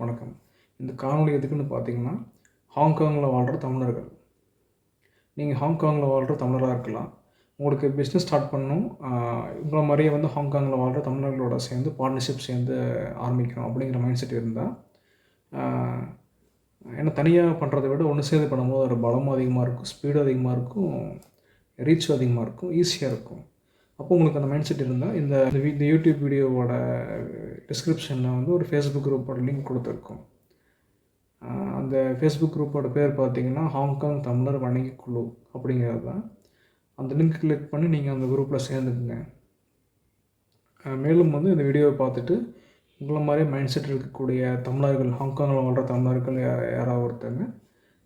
வணக்கம். இந்த காணொலி எதுக்குன்னு பார்த்தீங்கன்னா ஹாங்காங்கில் வாழ்கிற தமிழர்கள். நீங்கள் ஹாங்காங்கில் வாழ்கிற தமிழராக இருக்கலாம். உங்களுக்கு பிஸ்னஸ் ஸ்டார்ட் பண்ணணும். இவ்வளோ உங்களை மாதிரியே வந்து ஹாங்காங்கில் வாழ்கிற தமிழர்களோட சேர்ந்து பார்ட்னர்ஷிப் சேர்ந்து ஆரம்பிக்கணும் அப்படிங்கிற மைண்ட் செட் இருந்தால் ஏன்னா தனியாக பண்ணுறதை விட ஒன்று சேர்ந்து பண்ணும்போது ஒரு பலமும் அதிகமாக இருக்கும் ஸ்பீடும் அதிகமாக இருக்கும் ரீச்சும் அதிகமாக இருக்கும் ஈஸியாக இருக்கும். அப்போ உங்களுக்கு அந்த மைண்ட் செட் இருந்தால் இந்த இந்த யூடியூப் வீடியோவோட டிஸ்கிரிப்ஷனில் வந்து ஒரு ஃபேஸ்புக் குரூப்போட லிங்க் கொடுத்துருக்கோம். அந்த ஃபேஸ்புக் குரூப்போட பேர் பார்த்தீங்கன்னா ஹாங்காங் தமிழர் வணிகக் குழு அப்படிங்கிறது தான். அந்த லிங்க் கிளிக் பண்ணி நீங்கள் அந்த குரூப்பில் சேர்ந்துக்குங்க. மேலும் வந்து இந்த வீடியோவை பார்த்துட்டு உங்களை மாதிரி மைண்ட் செட் இருக்கக்கூடிய தமிழர்கள் ஹாங்காங்கில் வாழ்கிற தமிழர்கள் யாராவது ஒருத்தங்க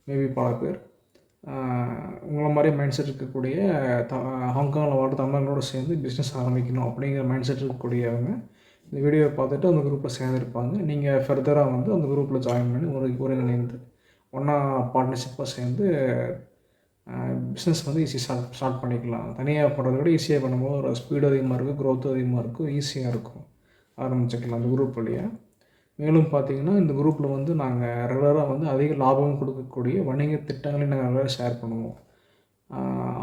மேபி பல பேர் உங்களை மாதிரி மைண்ட் செட் இருக்கக்கூடிய த ஹாங்காங்கில் வாழ்கிற தமிழர்களோடு சேர்ந்து பிஸ்னஸ் ஆரம்பிக்கணும் அப்படிங்கிற மைண்ட் செட் இருக்கக்கூடியவங்க இந்த வீடியோவை பார்த்துட்டு அந்த குரூப்பில் சேர்ந்துருப்பாங்க. நீங்கள் ஃபர்தராக வந்து அந்த குரூப்பில் ஜாயின் பண்ணி ஒரு ஒருங்கிணைந்து ஒன்றா பார்ட்னர்ஷிப்பாக சேர்ந்து பிஸ்னஸ் வந்து ஈஸி ஸ்டார்ட் ஸ்டார்ட் பண்ணிக்கலாம். தனியாக பண்ணுறத விட ஈஸியாக பண்ணும்போது ஒரு ஸ்பீடு அதிகமாக இருக்கும் க்ரோத் அதிகமாக இருக்கும் ஈஸியாக இருக்கும். ஆரம்பிச்சுக்கலாம் அந்த குரூப் வழியாக மேலும் பார்த்தீங்கன்னா இந்த குரூப்பில் வந்து நாங்கள் ரெகுலராக வந்து அதிக லாபம் கொடுக்கக்கூடிய வணிக திட்டங்களை நாங்கள் ரெகுலராக ஷேர் பண்ணுவோம்.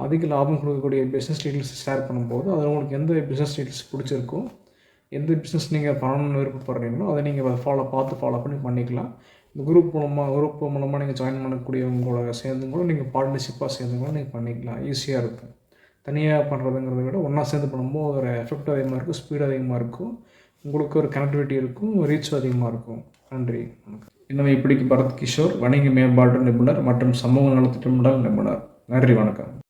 அதிக லாபம் கொடுக்கக்கூடிய பிஸ்னஸ் டீட்டெயில்ஸ் ஷேர் பண்ணும்போது அதில் உங்களுக்கு எந்த பிஸ்னஸ் டீட்டெயில்ஸ் பிடிச்சிருக்கோ எந்த பிஸ்னஸ் நீங்கள் பண்ணணும்னு விருப்பப்படுறீங்களோ அதை நீங்கள் ஃபாலோ பார்த்து ஃபாலோ பண்ணி பண்ணிக்கலாம். இந்த குரூப் மூலமாக குரூப் மூலமாக நீங்கள் ஜாயின் பண்ணக்கூடியவங்களோட சேர்ந்து கூட நீங்கள் பார்ட்னர்ஷிப்பாக சேர்ந்து கூட நீங்கள் பண்ணிக்கலாம். ஈஸியாக இருக்கும். தனியாக பண்ணுறதுங்கிறத விட ஒன்றா சேர்ந்து பண்ணும்போது ஒரு எஃபெக்ட் அதிகமாக இருக்கும் ஸ்பீடு அதிகமாக இருக்கும். உங்களுக்கு ஒரு கனெக்டிவிட்டி இருக்கும் ரீச் அதிகமாக இருக்கும். நன்றி வணக்கம். இன்னும் இப்படிக்கு பரத் கிஷோர் வணிக மேம்பாட்டு நிபுணர் மற்றும் சமூக நலத்திட்டமிடல் நிபுணர். நன்றி வணக்கம்.